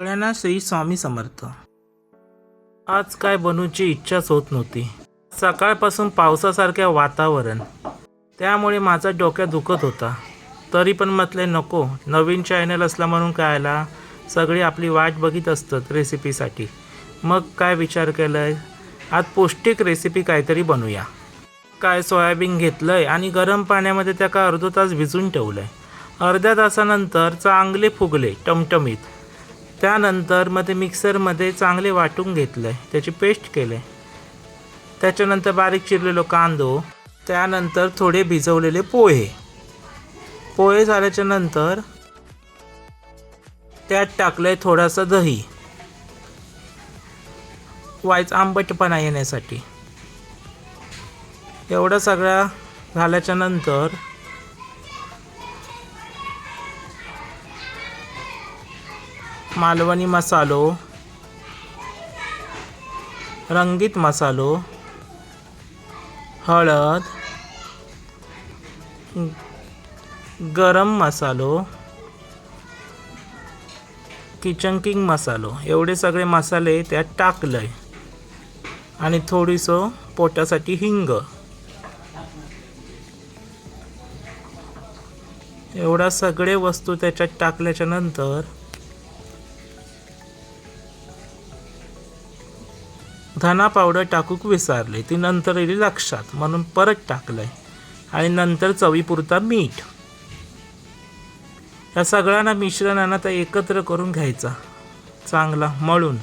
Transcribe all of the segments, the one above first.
सगळ्यांना श्री स्वामी समर्थ. आज काय बनवूची इच्छाच होत नव्हती. सकाळपासून पावसासारख्या वातावरण. त्यामुळे माझा डोक्यात दुखत होता. तरी पण म्हटले नको नवीन चॅनल असला म्हणून काय आला सगळी आपली वाट बघित असतात रेसिपीसाठी मग काय विचार केलाय? आज पौष्टिक रेसिपी काहीतरी बनवूया काय सोयाबीन घेतलं आहे आणि गरम पाण्यामध्ये त्या का अर्धा तास भिजून आहे अर्ध्या तासानंतर चांगले फुगले टमटमीत. त्यानंतर मग ते मिक्सरमध्ये चांगले वाटून घेतलं. आहे त्याची पेस्ट केले. त्याच्यानंतर बारीक चिरलेलो कांदो. त्यानंतर थोडे भिजवलेले पोहे. पोहे झाल्याच्यानंतर त्यात टाकलंय थोडासा दही. वायच आंबटपणा येण्यासाठी. एवढं सगळं झाल्याच्यानंतर मालवणी मसालो रंगीत मसालो हळद गरम मसालो किचन किंग मसालो. एवढे सगळे मसाले त्यात टाकलंय. आणि थोडीसं पोटासाठी हिंग. एवढ्या सगळे वस्तू त्याच्यात टाकल्याच्या नंतर धना पावडर टाकूक विसरले ती नंतर येईल लक्षात म्हणून परत टाकलंय. आणि नंतर चवीपुरता मीठ. या सगळ्यांना मिश्रणानं तर एकत्र करून घ्यायचा. चांगला मळून.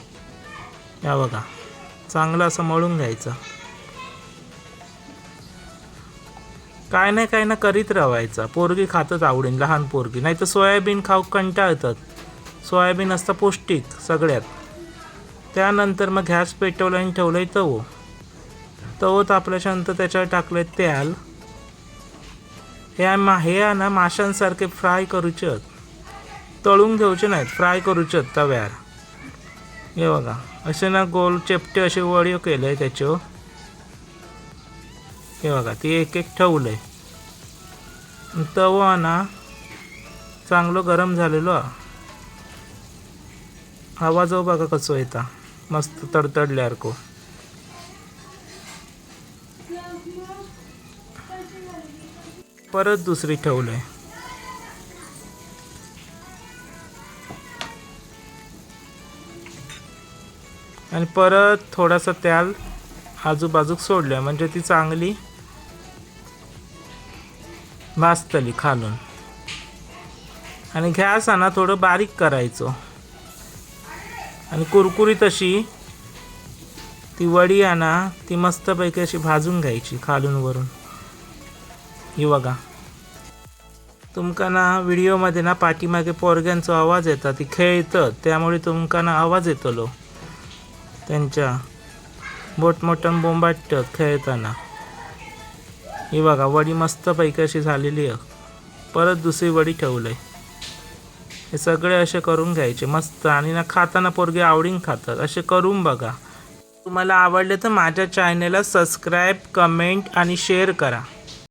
या बघा चांगलं असं मळून घ्यायचा. काय नाही काय ना करीत राहायचा. पोरगी खातच आवडेल लहान पोरगी. नाही तर सोयाबीन खाऊ कंटाळतात. सोयाबीन असतं पौष्टिक सगळ्यात. त्यानंतर मग गॅस पेटवलं आणि ठेवलं आहे तवो तवो तापल्याच्यानंतर त्याच्यावर टाकलं आहे तेल हे मा हे ना माशांसारखे फ्राय करूचे आहेत. तळून घेऊचे नाहीत फ्राय करूचे आहेत तव्यावर हे बघा असे ना गोल चेपटे असे वळीव केलं आहे त्याच्यो हो. हे बघा ती एक एक ठेवलंय तवो आहे ना चांगलं गरम झालेलो. आवाज हो बघा कसं येता. मस्त तडतडल्यासारखं परत दुसरी ठेवलंय. आणि परत थोडासा तेल आजूबाजूक सोडलं म्हणजे ती चांगली भाजतली खालून. आणि घ्यासाना थोडं बारीक करायचं. आणि कुरकुरीत अशी ती वडी आणा ती मस्तपैकी अशी भाजून घ्यायची खालून वरून. ही बघा. तुमका ना व्हिडिओमध्ये ना पाठीमागे पोरग्यांचा आवाज येतात ती खेळतं त्यामुळे तुमका ना आवाज येतलो त्यांच्या मोठमोठ्यान बोंबाटत खेळताना. ही बघा वडी मस्तपैकी अशी झालेली आहे. परत दुसरी वडी ठेवलं आहे हे सगळे असे करून घ्यायचे. मस्त. आणि ना खाताना पोरगे आवडीन खातात. असे करून बघा. तुम्हाला आवडले तर माझ्या चॅनेलला सबस्क्राईब कमेंट आणि शेअर करा.